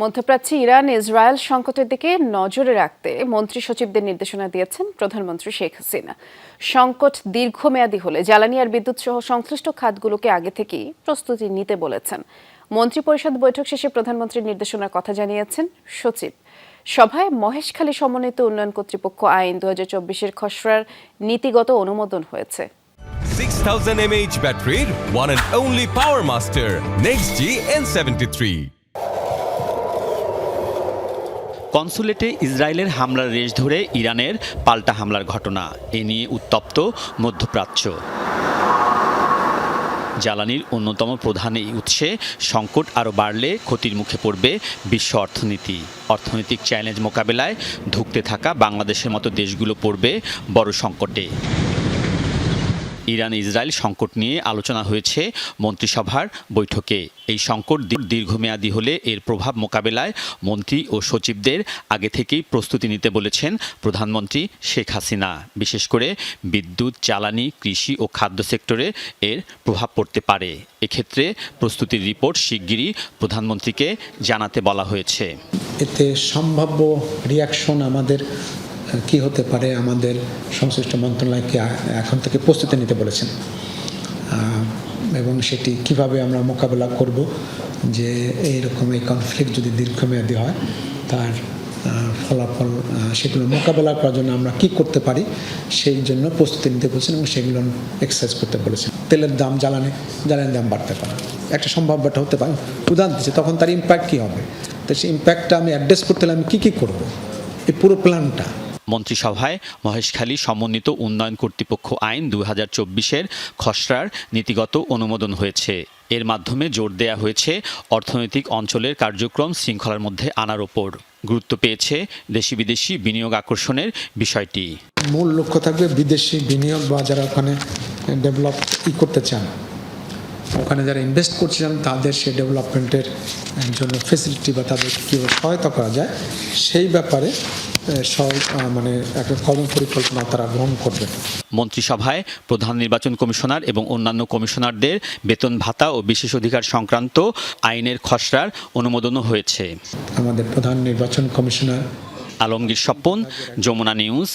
মধ্যপ্রাচ্যে Iran, Israel সংকটের দিকে নজরে রাখতে মন্ত্রী সচিবদের নির্দেশনা দিয়েছেন প্রধানমন্ত্রী শেখ হাসিনা। সংকট দীর্ঘমেয়াদী হলে জ্বালানি আর বিদ্যুৎ সহ সংশ্লিষ্ট খাতগুলোকে আগে থেকেই প্রস্তুতি নিতে বলেছেন। মন্ত্রী পরিষদ বৈঠক শেষে প্রধানমন্ত্রীর নির্দেশনার কথা জানিয়েছেন সচিব। সভায় মহেশখালী সমন্বিত উন্নয়ন কর্তৃপক্ষ আইন দু হাজার চব্বিশের খসড়ার নীতিগত অনুমোদন হয়েছে। 6000 mAh ব্যাটারির one and only power master, next G N73 কনসুলেটে ইসরায়েলের হামলার রেশ ধরে ইরানের পাল্টা হামলার ঘটনা। এ নিয়ে উত্তপ্ত মধ্যপ্রাচ্য। জ্বালানির অন্যতম প্রধান এই উৎসে সংকট আরও বাড়লে ক্ষতির মুখে পড়বে বিশ্ব অর্থনীতি। অর্থনৈতিক চ্যালেঞ্জ মোকাবেলায় ধুঁকতে থাকা বাংলাদেশের মতো দেশগুলো পড়বে বড় সংকটে। ইরান ইসরায়েল সংকট নিয়ে আলোচনা হয়েছে মন্ত্রিসভার বৈঠকে। এই সংকট দীর- দীর্ঘমেয়াদী হলে এর প্রভাব মোকাবেলায় মন্ত্রী ও সচিবদের আগে থেকেই প্রস্তুতি নিতে বলেছেন প্রধানমন্ত্রী শেখ হাসিনা। বিশেষ করে বিদ্যুৎ, জ্বালানি, কৃষি ও খাদ্য সেক্টরে এর প্রভাব পড়তে পারে। এক্ষেত্রে প্রস্তুতির রিপোর্ট শিগগিরই প্রধানমন্ত্রীকে জানাতে বলা হয়েছে। এতে সম্ভাব্য রিয়াকশন আমাদের কি হতে পারে আমাদের সংশ্লিষ্ট মন্ত্রণালয়কে এখন থেকে প্রস্তুতি নিতে বলেছেন? এবং সেটি কীভাবে আমরা মোকাবেলা করব যে এইরকম এই কনফ্লিক্ট যদি দীর্ঘমেয়াদী হয়, তার ফলাফল সেগুলো মোকাবেলা করার জন্য আমরা কি করতে পারি সেই জন্য প্রস্তুতি নিতে বলেছেন এবং সেগুলো এক্সারসাইজ করতে বলেছেন। তেলের দাম জ্বালানি জ্বালানির দাম বাড়তে পারে। একটা সম্ভাব্যটা হতে পারে। উদাহরণ দিচ্ছে, তখন তার ইম্প্যাক্ট কী হবে? তো সেই ইম্প্যাক্টটা আমি অ্যাড্রেস করতে হলে আমি কী কী করব? এই পুরো প্ল্যানটা মন্ত্রিসভায় মহেশখালী সমন্বিত উন্নয়ন কর্তৃপক্ষ আইন দু হাজার চব্বিশের খসড়ার নীতিগত অনুমোদন হয়েছে। এর মাধ্যমে জোর দেয়া হয়েছে অর্থনৈতিক অঞ্চলের কার্যক্রম শৃঙ্খলার মধ্যে আনার ওপর। গুরুত্ব পেয়েছে দেশি বিদেশি বিনিয়োগ আকর্ষণের বিষয়টি। মূল লক্ষ্য থাকবে বিদেশি বিনিয়োগ বা যারা ওখানে ডেভেলপ করতে চান। ওখানে যারা ইনভেস্ট চান তাদের সেই ডেভেলপমেন্টের জন্য ফেসিলিটি বা তাদেরকে কীভাবে সহায়তা করা যায় সেই ব্যাপারে মানে একটা কর্ম পরিকল্পনা তারা গ্রহণ করবেন। মন্ত্রিসভায় প্রধান নির্বাচন কমিশনার এবং অন্যান্য কমিশনারদের বেতন ভাতা ও বিশেষ অধিকার সংক্রান্ত আইনের খসড়ার অনুমোদনও হয়েছে। আমাদের প্রধান নির্বাচন কমিশনার আলমগীর স্বপন যমুনা নিউজ